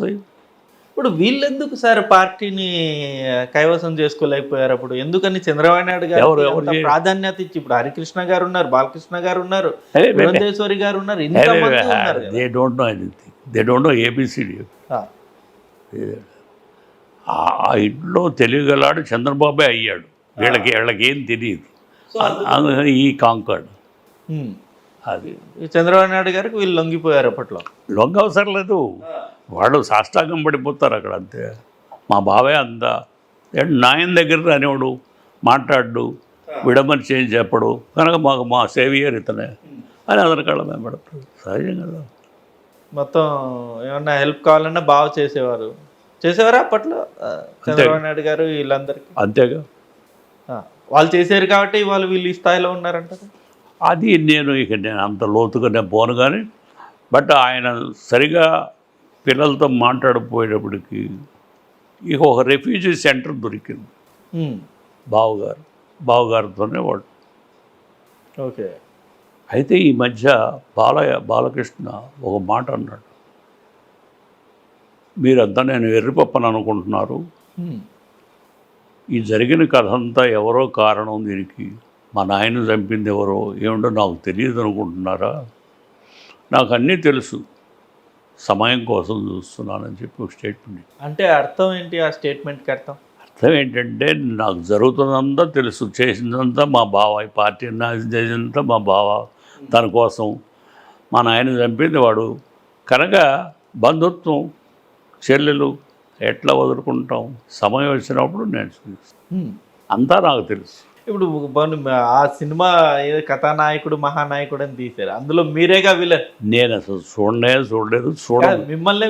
వస్తాయి. ఇప్పుడు వీళ్ళెందుకు సార్ పార్టీని కైవసం చేసుకోలేకపోయారు అప్పుడు? ఎందుకని చంద్రబాబు నాయుడు గారు ప్రాధాన్యత ఇచ్చి ఇప్పుడు హరికృష్ణ గారు ఉన్నారు బాలకృష్ణ గారు ఉన్నారు పురంధేశ్వరి గారు ఉన్నారు. They don't know anything. They don't know ABCD. ఆ, ఇంట్లో తెలియగలాడు చంద్రబాబే అయ్యాడు. వీళ్ళకి వీళ్ళకి ఏం తెలియదు ఈ ఉమ్. అది. చంద్రబాబు నాయుడు గారికి వీళ్ళు లొంగిపోయారు అప్పట్లో. లొంగ అవసరం లేదు. వాళ్ళు సాష్టాంగం పడిపోతారు అక్కడ అంతే. మా బావే అంత. నాయన దగ్గర రానివాడు మాట్లాడు విడమని చేంజ్ చెప్పడు. కనుక మాకు మా సేవియర్ ఇతనే. అని అతని కళ్ళ మేము పెడతాడు. సహజం కదా. మొత్తం ఏమన్నా హెల్ప్ కావాలన్నా బాగా చేసేవారు. చేసేవారా అప్పట్లో? చంద్రబాబు నాయుడు గారు వీళ్ళందరికీ? అంతేగా. వాళ్ళు చేశారు కాబట్టి వాళ్ళు వీళ్ళు ఈ స్థాయిలో ఉన్నారంటారు? అది నేను ఇక నేను అంత లోతుగా నేను పోను కానీ బట్ ఆయన సరిగా పిల్లలతో మాట్లాడపోయేటప్పటికి ఇక ఒక రెఫ్యూజీ సెంటర్ దొరికింది. ఉమ్. బావగారు బావగారితోనే వాడు ఓకే. అయితే ఈ మధ్య బాలయ్య బాలకృష్ణ ఒక మాట అన్నాడు. మీరంతా నేను ఎర్రిపప్పని అనుకుంటున్నారు. ఉమ్. ఈ జరిగిన కథ అంతా ఎవరో కారణం దీనికి. మా నాయన చంపింది ఎవరో ఏమిటో నాకు తెలియదు అనుకుంటున్నారా? నాకు అన్నీ తెలుసు. సమయం కోసం చూస్తున్నానని చెప్పి ఒక స్టేట్మెంట్ అంటే అర్థం ఏంటి ఆ స్టేట్మెంట్కి అర్థం? అర్థం ఏంటంటే నాకు జరుగుతున్నదంతా తెలుసు. చేసిందంతా మా బావ ఈ పార్టీ నాశనం చేసిందంతా మా బావ తన కోసం. మా నాయన చంపింది వాడు. కనుక బంధుత్వం చెల్లెలు ఎట్లా వదులుకుంటాం? సమయం వచ్చినప్పుడు నేను. అంతా నాకు తెలుసు. ఇప్పుడు ఆ సినిమా ఏదో కథానాయకుడు మహానాయకుడు అని తీశారు. అందులో మీరేగా విలన్? నేను అసలు చూడనే చూడలేదు చూడ మిమ్మల్ని